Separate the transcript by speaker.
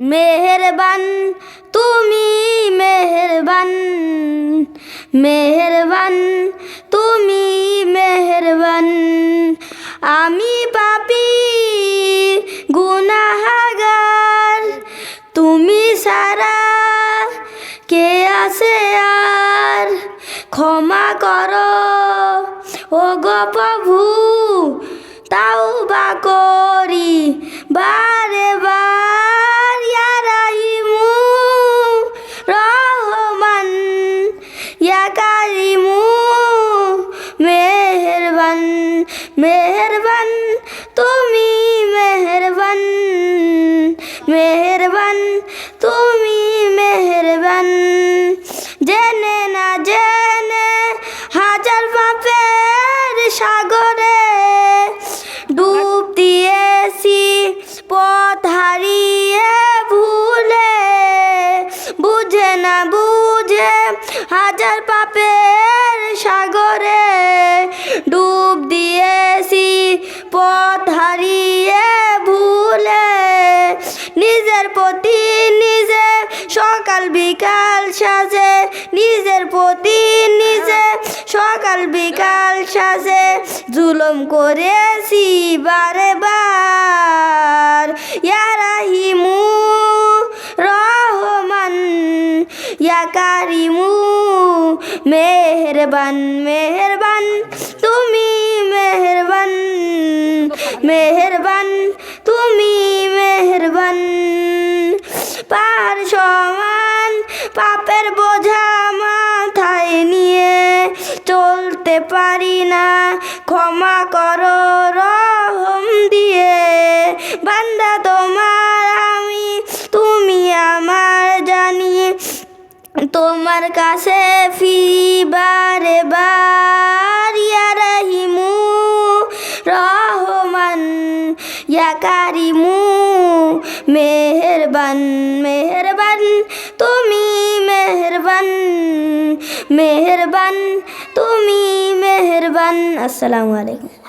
Speaker 1: মেহেরবান, তুমি মেহেরবান মেহেরবান, তুমি মেহেরবান। আমি পাপি, গুনাহাগার, তুমি সারা, কে আছে আর? ক্ষমা করো ও গো প্রভু তাও বা করি বারে বার ইয়া মেহরবান মেহরবান তুমি মেহরবান মেহরবান তুমি মেহরবান। জেনে না জেনে হাজার পাপের সাগরে না বুঝে হাজার পাপের সাগরে ডুব দিয়েছি, পথ হারিয়ে ভুলে। নিজের প্রতি নিজে সকাল বিকাল সাজে, নিজের প্রতি নিজে সকাল বিকাল সাজে। জুলম করেছি বারে কারিমু, মেহেরবান মেহেরবান, তুমি মেহেরবান মেহেরবান, তুমি মেহেরবান। পাহাড় সমান পাপের বোঝা মাথায় নিয়ে চলতে পারি না। ক্ষমা করো রহম দিয়ে, বান্দা তোমার তোমার কাছে ফিবারে বার, ইয়া রাহিমু, রহমান, ইয়া কারিমু, মেহেরবান মেহেরবান, তুমি মেহেরবান মেহেরবান, তুমি মেহেরবান। আসসালামু আলাইকুম।